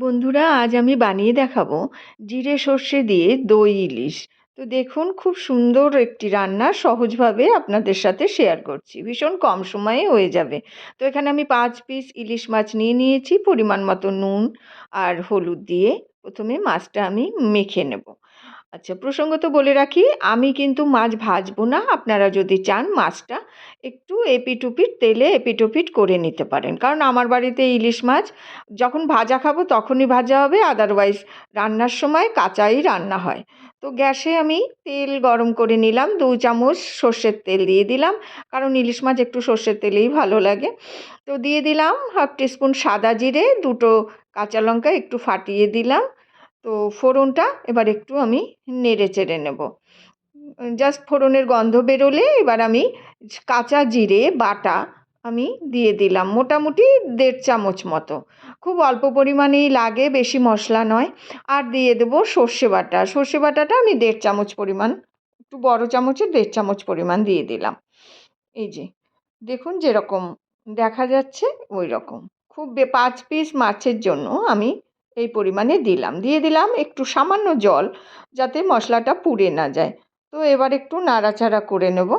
বন্ধুরা, আজ আমি বানিয়ে দেখাবো জিরে সর্ষে দিয়ে দই ইলিশ। তো দেখুন, খুব সুন্দর একটি রান্না সহজভাবে আপনাদের সাথে শেয়ার করছি। ভীষণ কম সময়ে হয়ে যাবে। তো এখানে আমি পাঁচ পিস ইলিশ মাছ নিয়ে নিয়েছি, পরিমাণ মতো নুন আর হলুদ দিয়ে। প্রথমে মাছটা আমি মেখে নেব। আচ্ছা প্রসঙ্গত বলে রাখি, আমি কিন্তু মাছ ভাজবো না। আপনারা যদি চান মাছটা একটু এপিট তেলে এপিট করে নিতে পারেন। কারণ আমার বাড়িতে ইলিশ মাছ, যখন ভাজা খাব তখনই ভাজা হবে আদারওয়াইজ রান্নার সময় কাঁচাই রান্না হয়। তো গ্যাসে আমি তেল গরম করে নিলাম, দু চামচ সর্ষের তেল দিয়ে দিলাম, কারণ ইলিশ মাছ একটু সর্ষের তেলেই ভালো লাগে। তো দিয়ে দিলাম, হাফ টিস্পুন সাদা জিরে, দুটো কাঁচা লঙ্কা একটু ফাটিয়ে দিলাম। তো ফোড়নটা এবার একটু আমি নেড়ে চেড়ে নেব। জাস্ট ফোড়নের গন্ধ বেরোলে এবার আমি কাঁচা জিরে, বাটা আমি দিয়ে দিলাম, মোটামুটি দেড় চামচ মতো। খুব অল্প পরিমাণেই লাগে, বেশি মশলা নয়। আর দিয়ে দেবো সর্ষে বাটা। সর্ষে বাটাটা আমি দেড় চামচ পরিমাণ, একটু বড় চামচে দেড় চামচ পরিমাণ দিয়ে দিলাম। এই যে, দেখুন যেরকম, দেখা যাচ্ছে ওই রকম খুব পাঁচ পিস মাছের জন্য আমি এই পরিমাণে দিলাম। দিয়ে দিলাম একটু সামান্য জল যাতে মশলাটা পুড়ে না যায়। তো এবার একটু নাড়াচাড়া করে নেব।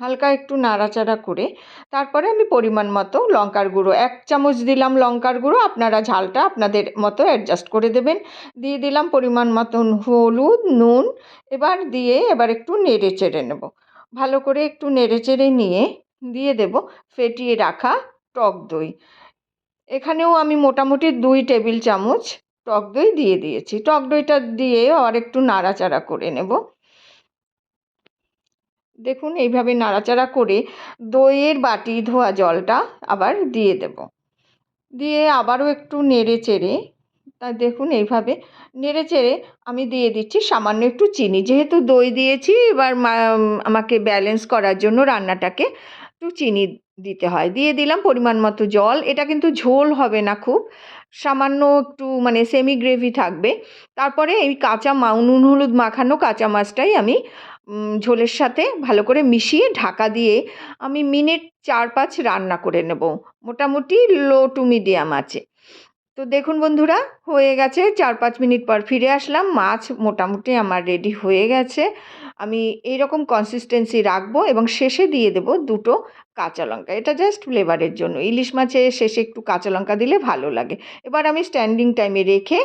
হালকা একটু নাড়াচাড়া করে তারপরে আমি পরিমাণ মতো লঙ্কার গুঁড়ো, এক চামচ দিলাম লঙ্কার গুঁড়ো, আপনারা ঝালটা আপনাদের মতো অ্যাডজাস্ট করে দেবেন। দিয়ে দিলাম পরিমাণ মতন হলুদ, নুন, এবার দিয়ে এবার একটু নেড়ে চেড়ে নেব। ভালো করে একটু নেড়ে চেড়ে নিয়ে দিয়ে দেব, ফেটিয়ে রাখা টক দই। এখানেও আমি মোটামুটি দুই টেবিল চামচ টক দই দিয়ে দিয়েছি। টক দইটা দিয়ে আর একটু নাড়াচাড়া করে নেব। দেখুন, এইভাবে নাড়াচাড়া করে দইয়ের বাটি ধোয়া জলটা আবার দিয়ে দেব। দিয়ে আবারও একটু নেড়ে চেড়ে তা দেখুন এইভাবে নেড়ে চেড়ে আমি দিয়ে দিচ্ছি সামান্য একটু চিনি। যেহেতু দই দিয়েছি, এবার আমাকে ব্যালেন্স করার জন্য রান্নাটাকে একটু চিনি দিতে হয়। দিয়ে দিলাম পরিমাণ মতো জল। এটা কিন্তু ঝোল হবে না খুব। সামান্য একটু মানে সেমি গ্রেভি থাকবে। তারপরে এই কাঁচা মা নুন, হলুদ মাখানো কাঁচা মাছটাই আমি ঝোলের সাথে ভালো করে মিশিয়ে ঢাকা দিয়ে আমি মিনিট চার পাঁচ রান্না করে নেব। মোটামুটি লো টু মিডিয়াম আছে। তো দেখুন বন্ধুরা, হয়ে গেছে। চার পাঁচ মিনিট পর ফিরে আসলাম। মাছ মোটামুটি আমার রেডি হয়ে গেছে। আমি এই রকম কনসিস্টেন্সি রাখব এবং শেষে দিয়ে দেব দুটো কাঁচা লঙ্কা। এটা জাস্ট ফ্লেভারের জন্য। ইলিশ মাছে শেষে একটু কাঁচা লঙ্কা দিলে ভালো লাগে। এবার আমি স্ট্যান্ডিং টাইমে রেখে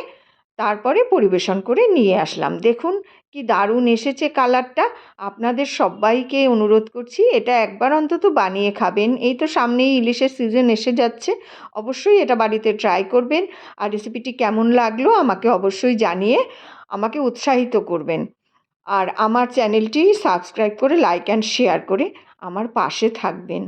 তারপরে পরিবেশন করে নিয়ে আসলাম। দেখুন কি দারুণ এসেছে কালারটা আপনাদের সবাইকে অনুরোধ করছি, এটা একবার অন্তত বানিয়ে খাবেন। এই তো সামনেই ইলিশের সিজন এসে যাচ্ছে। অবশ্যই এটা বাড়িতে ট্রাই করবেন। আর রেসিপিটি কেমন লাগল আমাকে অবশ্যই জানিয়ে আমাকে উৎসাহিত করবেন। আর আমার চ্যানেলটি সাবস্ক্রাইব করে লাইক অ্যান্ড শেয়ার করে আমার পাশে থাকবেন।